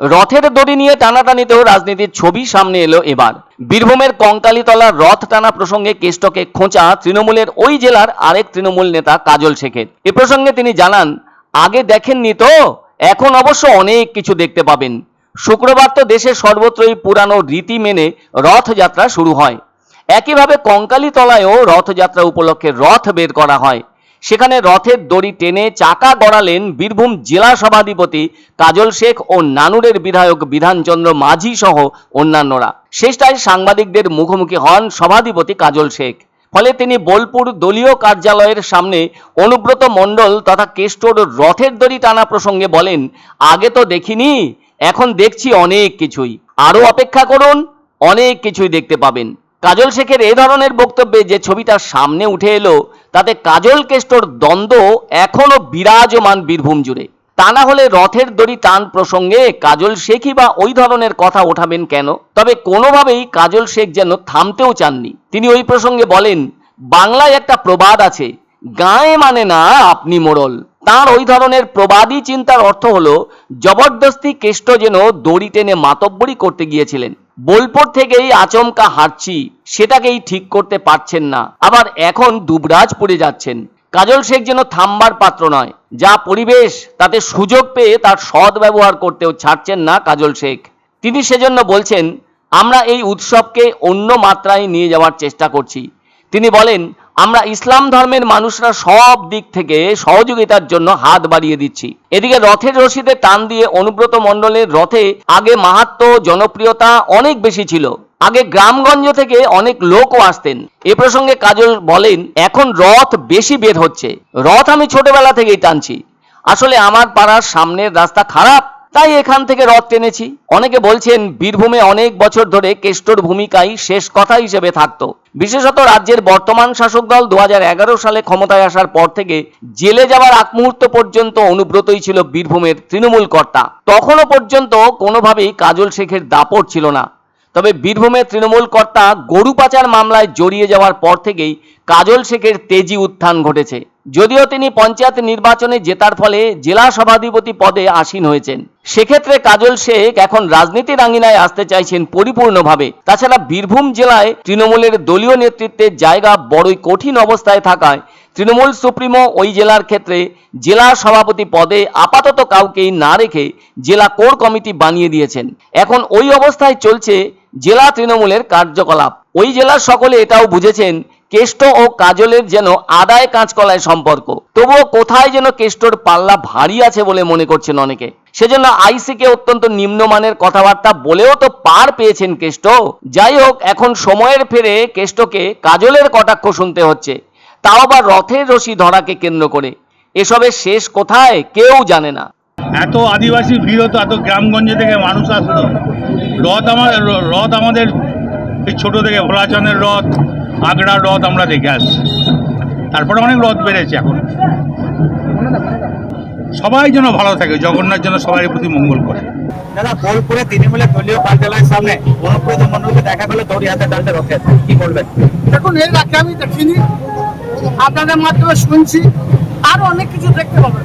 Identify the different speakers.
Speaker 1: রথের দড়ি নিয়ে টানাটানিতেও রাজনীতির ছবি সামনে এলো এবার। বীরভূমের কঙ্কালীতলার রথ টানা প্রসঙ্গে কেষ্টকে খোঁচা তৃণমূলের ওই জেলার আরেক তৃণমূল নেতা কাজল শেখের। এ প্রসঙ্গে তিনি জানান, আগে দেখেননি তো? এখন অবশ্য অনেক কিছু দেখতে পাবেন। শুক্রবার তো দেশের সর্বত্রই পুরানো রীতি মেনে রথযাত্রা শুরু হয়। একইভাবে কঙ্কালীতলায়ও রথযাত্রা উপলক্ষে রথ বের করা হয়। সেখানে রথের দড়ি টেনে চাকা গড়ালেন বীরভূম জেলা সভাধিপতি কাজল শেখ ও নানুরের বিধায়ক বিধানচন্দ্র মাঝি সহ অন্যান্যরা। শেষটায় সাংবাদিকদের মুখোমুখি হন সভাধিপতি কাজল শেখ। ফলে তিনি বোলপুর দলীয় কার্যালয়ের সামনে অনুব্রত মণ্ডল তথা কেষ্টর রথের দড়ি টানা প্রসঙ্গে বলেন, আগে তো দেখিনি, এখন দেখছি অনেক কিছুই। আরও অপেক্ষা করুন, অনেক কিছুই দেখতে পাবেন। কাজল শেখের এ ধরনের বক্তব্যে যে ছবিটা সামনে উঠে এলো তাতে কাজল কেষ্টর দ্বন্দ্ব এখনও বিরাজমান বীরভূম জুড়ে। তা না হলে রথের দড়ি টান প্রসঙ্গে কাজল শেখই বা ওই ধরনের কথা ওঠাবেন কেন? তবে কোনোভাবেই কাজল শেখ যেন থামতেও চাননি। তিনি ওই প্রসঙ্গে বলেন, বাংলায় একটা প্রবাদ আছে, গায়ে মানে না আপনি মোড়ল। তার ওই ধরনের প্রবাদী চিন্তার অর্থ হল, জবরদস্তি কেষ্ট যেন দড়ি টেনে মাতব্বরি করতে গিয়েছিলেন। বোলপুর থেকেই আচমকা হাঁটছি, সেটাকেই ঠিক করতে পারছেন না। আবার এখন দুবরাজ পড়ে যাচ্ছেন। কাজল শেখ যেন থামবার পাত্র নয়। যা পরিবেশ, তাতে সুযোগ পেয়ে তার সৎ ব্যবহার করতেও ছাড়ছেন না কাজল শেখ। তিনি সেজন্য বলছেন, আমরা এই উৎসবকে অন্য মাত্রায় নিয়ে যাওয়ার চেষ্টা করছি। তিনি বলেন আমরা ইসলাম ধর্মের মানুষরা সব দিক থেকে সহযোগিতার জন্য হাত বাড়িয়ে দিচ্ছি। এদিকে রথের রশিদে টান দিয়ে অনুব্রত মণ্ডলের রথে আগে মাহাত্ম, জনপ্রিয়তা অনেক বেশি ছিল। আগে গ্রামগঞ্জ থেকে অনেক লোকও আসতেন। এ প্রসঙ্গে কাজল বলেন, এখন রথ বেশি বের হচ্ছে। রথ আমি ছোটবেলা থেকেই টানছি। আসলে আমার পাড়ার সামনের রাস্তা খারাপ। তাই এখান থেকে রথ টেনেছি। অনেকে বলছেন, বীরভূমে অনেক বছর ধরে কেষ্টর ভূমিকাই শেষ কথা হিসেবে থাকতো। বিশেষত রাজ্যের বর্তমান শাসক দল দু হাজার এগারো সালে ক্ষমতায় আসার পর থেকে জেলে যাওয়ার আগ মুহূর্ত পর্যন্ত অনুব্রতই ছিল বীরভূমের তৃণমূল কর্তা। তখনও পর্যন্ত কোনোভাবেই কাজল শেখের দাপট ছিল না। তবে বীরভূমের তৃণমূল কর্তা গরু পাচার মামলায় জড়িয়ে যাওয়ার পর থেকেই কাজল শেখের তেজি উত্থান ঘটেছে। যদিও তিনি পঞ্চায়েত নির্বাচনে জেতার ফলে জেলা সভাধিপতি পদে আসীন হয়েছেন। সেক্ষেত্রে কাজল শেখ এখন রাজনীতির আঙিনায় আসতে চাইছেন পরিপূর্ণভাবে। তাছাড়া বীরভূম জেলায় তৃণমূলের দলীয় নেতৃত্বের জায়গা বড়ই কঠিন অবস্থায় থাকায় তৃণমূল সুপ্রিমো ওই জেলার ক্ষেত্রে জেলা সভাপতি পদে আপাতত কাউকেই না রেখে জেলা কোর কমিটি বানিয়ে দিয়েছেন। এখন ওই অবস্থায় চলছে জেলা তৃণমূলের কার্যকলাপ। ওই জেলার সকলে এটাও বুঝেছেন কেষ্ট ও কাজলের যেন আদায় কাঁচকলায় সম্পর্ক। তবুও কোথায় যেন কেষ্টর পাল্লা ভারী আছে বলে মনে করছেন অনেকে। সেজন্য আইসিকে অত্যন্ত নিম্নমানের কথাবার্তা বলেও তো পার পেয়েছেন কেষ্ট। যাই হোক, এখন সময়ের ফেরে কেষ্টকে কাজলের কটাক্ষ শুনতে হচ্ছে। তাও আবার রথের রশি ধরাকে কেন্দ্র করে। এসবের শেষ কোথায় কেউ জানে না।
Speaker 2: এত আদিবাসী ভিড় হতো, এত গ্রামগঞ্জে থেকে মানুষ আসতো। রথ আমার, রথ আমাদের ছোট থেকে ভোলাচন্দ্রের রথ আগড়ার রথ আমরা দেখে আসছি। তারপরে অনেক রথ বেড়েছে এখন। সবাই যেন ভালো থাকে জগন্নাথ যেন সবারই প্রতি মঙ্গল করে।
Speaker 3: দাদা বোলপুরে তৃণমূলের দলীয় কার্যালয়ের সামনে অনুব্রত মন্ডলকে দেখা গেল দড়ি হাতে টানতে রথের কি বলবেন?
Speaker 4: দেখুন এর আগে আমি দেখিনি। আপনাদের মাধ্যমে শুনছি। আরও অনেক কিছু দেখতে পাবেন।